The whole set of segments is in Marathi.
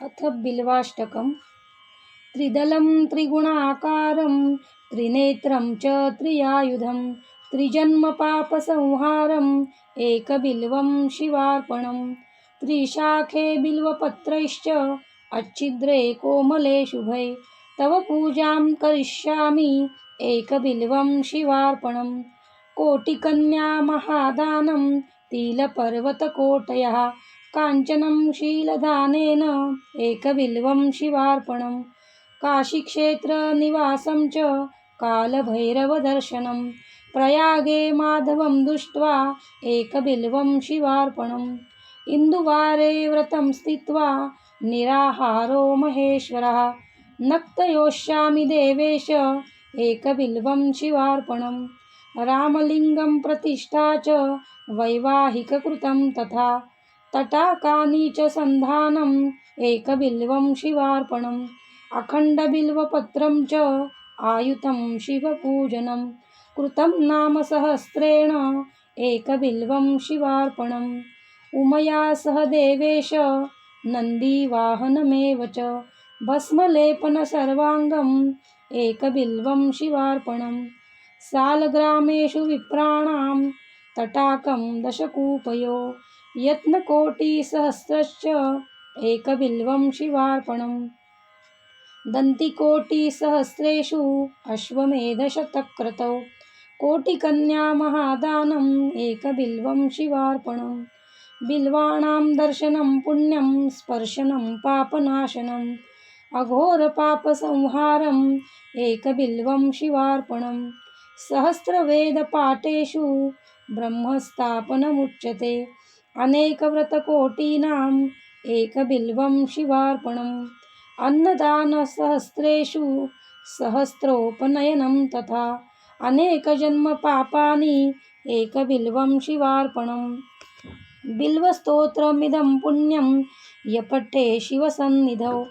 अथ बिल्वाष्टकं त्रिदलं त्रिगुणाकारं त्रिनेत्रं च त्रियायुधं त्रिजन्मपापसंहारम् एकबिल्वं शिवार्पणं त्रिशाखे बिल्वपत्रैश्च अच्छिद्रे कोमले शुभे। तव पूजां करिष्यामि एकबिल्वं शिवार्पणं कोटिकन्यामहादानं तिलपर्वतकोटयः। काञ्चनं शीलदानेन एकबिल्वं शिवार्पणं काशीक्षेत्रनिवासं च कालभैरवदर्शनं प्रयागे माधवं दृष्ट्वा एकबिल्वं शिवार्पणम्। इन्दुवारे व्रतं स्थित्वा निराहारो महेश्वरः। नक्तयोष्यामि देवेश एकबिल्वं शिवार्पणं रामलिङ्गं प्रतिष्ठा च वैवाहिककृतं तथा तटाकानि च सन्धानम् एकबिल्वं शिवार्पणम् अखण्डबिल्वपत्रं च आयुतं शिवपूजनं कृतं नाम सहस्रेण एकबिल्वं शिवार्पणम्। उमया सह देवेश नन्दीवाहनमेव च। भस्मलेपनसर्वाङ्गम् एकबिल्वं शिवार्पणं सालग्रामेषु विप्राणां तटाकं दशकूपयो। यत्नकोटिसहस्रश्च एकबिल्वं शिवार्पणम्। दन्तिकोटिसहस्रेषु अश्वमेधशतक्रतौ कोटिकन्यामहादानम् एकबिल्वं शिवार्पणम्। बिल्वाणां दर्शनं पुण्यं स्पर्शनं पापनाशनम्। अघोरपापसंहारम् एकबिल्वं शिवार्पणं सहस्रवेदपाठेषु ब्रह्मस्थापनमुच्यते। अनेकव्रतकोटीनाम् एकबिल्वं शिवार्पणम्। अन्नदानसहस्रेषु सहस्रोपनयनं तथा अनेकजन्मपापानि एकबिल्वं शिवार्पणम्। बिल्वस्तोत्रमिदं पुण्यं यपठे शिवसन्निधौ।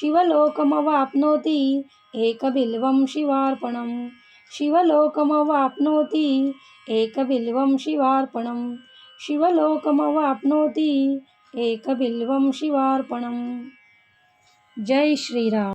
शिवलोकमवाप्नोति एकबिल्वं शिवार्पणं शिवलोकमवाप्नोति एकबिल्वं शिवार्पणम्। शिवलोकमवाप्नोति एकबिल्वं शिवार्पणम्। जय श्रीराम।